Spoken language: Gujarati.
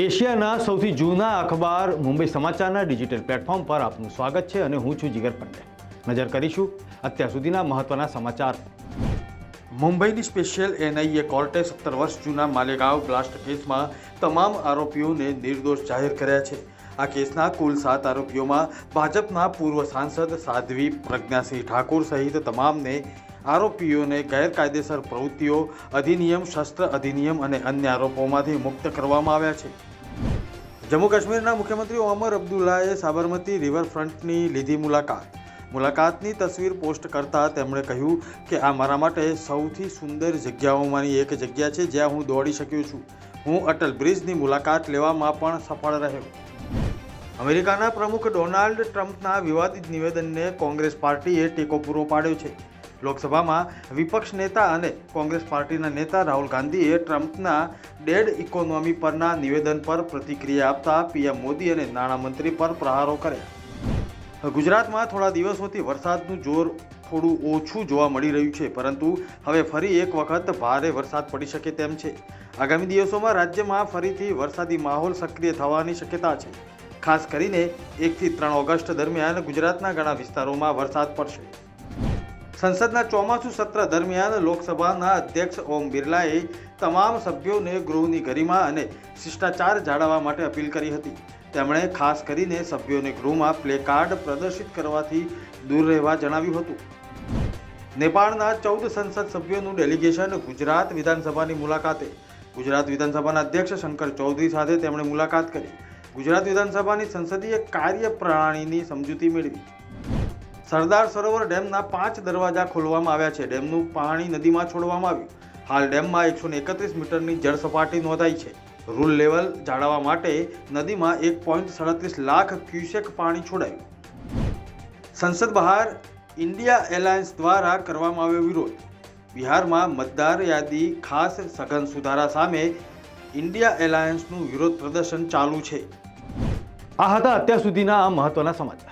એશિયાના સૌથી જૂના અખબાર મુંબઈ સમાચારના ડિજિટલ પ્લેટફોર્મ પર આપનું સ્વાગત છે અને હું છું જીગર પંડે નજર કરીશું અત્યાર સુધીના મહત્વના સમાચાર. મુંબઈની સ્પેશિયલ એનઆઈએ કોર્ટે સત્તર વર્ષ જૂના માલેગાંવ બ્લાસ્ટ કેસમાં તમામ આરોપીઓને નિર્દોષ જાહેર કર્યા છે. આ કેસના કુલ સાત આરોપીઓમાં ભાજપના પૂર્વ સાંસદ સાધ્વી પ્રજ્ઞાસિંહ ઠાકુર સહિત તમામને આરોપીઓને ગેરકાયદેસર પ્રવૃત્તિઓ, અધિનિયમ, શસ્ત્ર અધિનિયમ અને અન્ય આરોપોમાંથી મુક્ત કરવામાં આવ્યા છે. જમ્મુ કાશ્મીરના મુખ્યમંત્રી ઓમર અબ્દુલ્લાએ સાબરમતી રિવરફ્રન્ટની લીધી મુલાકાત. મુલાકાતની તસવીર પોસ્ટ કરતા તેમણે કહ્યું કે આ મારા માટે સૌથી સુંદર જગ્યાઓમાંની એક જગ્યા છે જ્યાં હું દોડી શક્યો છું. હું અટલ બ્રિજની મુલાકાત લેવામાં પણ સફળ રહ્યો. અમેરિકાના પ્રમુખ ડોનાલ્ડ ટ્રમ્પના વિવાદિત નિવેદનને કોંગ્રેસ પાર્ટીએ ટેકો પૂરો પાડ્યો છે. લોકસભામાં વિપક્ષ નેતા અને કોંગ્રેસ પાર્ટીના નેતા રાહુલ ગાંધીએ ટ્રમ્પના ડેડ ઇકોનોમી પરના નિવેદન પર પ્રતિક્રિયા આપતા પીએમ મોદી અને નાણામંત્રી પર પ્રહારો કર્યા. ગુજરાતમાં થોડા દિવસોથી વરસાદનું જોર થોડું ઓછું જોવા મળી રહ્યું છે, પરંતુ હવે ફરી એક વખત ભારે વરસાદ પડી શકે તેમ છે. આગામી દિવસોમાં રાજ્યમાં ફરીથી વરસાદી માહોલ સક્રિય થવાની શક્યતા છે. ખાસ કરીને એકથી ત્રણ ઓગસ્ટ દરમિયાન ગુજરાતના ઘણા વિસ્તારોમાં વરસાદ પડશે. સંસદના ચોમાસુ સત્ર દરમિયાન લોકસભાના અધ્યક્ષ ઓમ બિરલાએ તમામ સભ્યોને ગૃહની ગરિમા અને શિષ્ટાચાર જાળવવા માટે અપીલ કરી હતી. તેમણે ખાસ કરીને સભ્યોને ગૃહમાં પ્લે કાર્ડ પ્રદર્શિત કરવાથી દૂર રહેવા જણાવ્યું હતું. નેપાળના ચૌદ સંસદ સભ્યોનું ડેલિગેશન ગુજરાત વિધાનસભાની મુલાકાતે. ગુજરાત વિધાનસભાના અધ્યક્ષ શંકર ચૌધરી સાથે તેમણે મુલાકાત કરી. ગુજરાત વિધાનસભાની સંસદીય કાર્ય પ્રણાલીની સમજૂતી મેળવી. સરદાર સરોવર ડેમના પાંચ દરવાજા ખોલવામાં આવ્યા છે. ડેમનું પાણી નદીમાં છોડવામાં આવ્યું. હાલ ડેમમાં એકસો એકત્રીસ મીટરની જળ સપાટી નોંધાઈ છે. રૂલ લેવલ જાળવવા માટે નદીમાં એક પોઈન્ટ સાડત્રીસ લાખ ક્યુસેક પાણી છોડાયું. સંસદ બહાર ઇન્ડિયા એલાયન્સ દ્વારા કરવામાં આવ્યો વિરોધ. બિહારમાં મતદાર યાદી ખાસ સઘન સુધારા સામે ઇન્ડિયા એલાયન્સનું વિરોધ પ્રદર્શન ચાલુ છે. આ હતા અત્યાર સુધીના આ મહત્વના સમાચાર.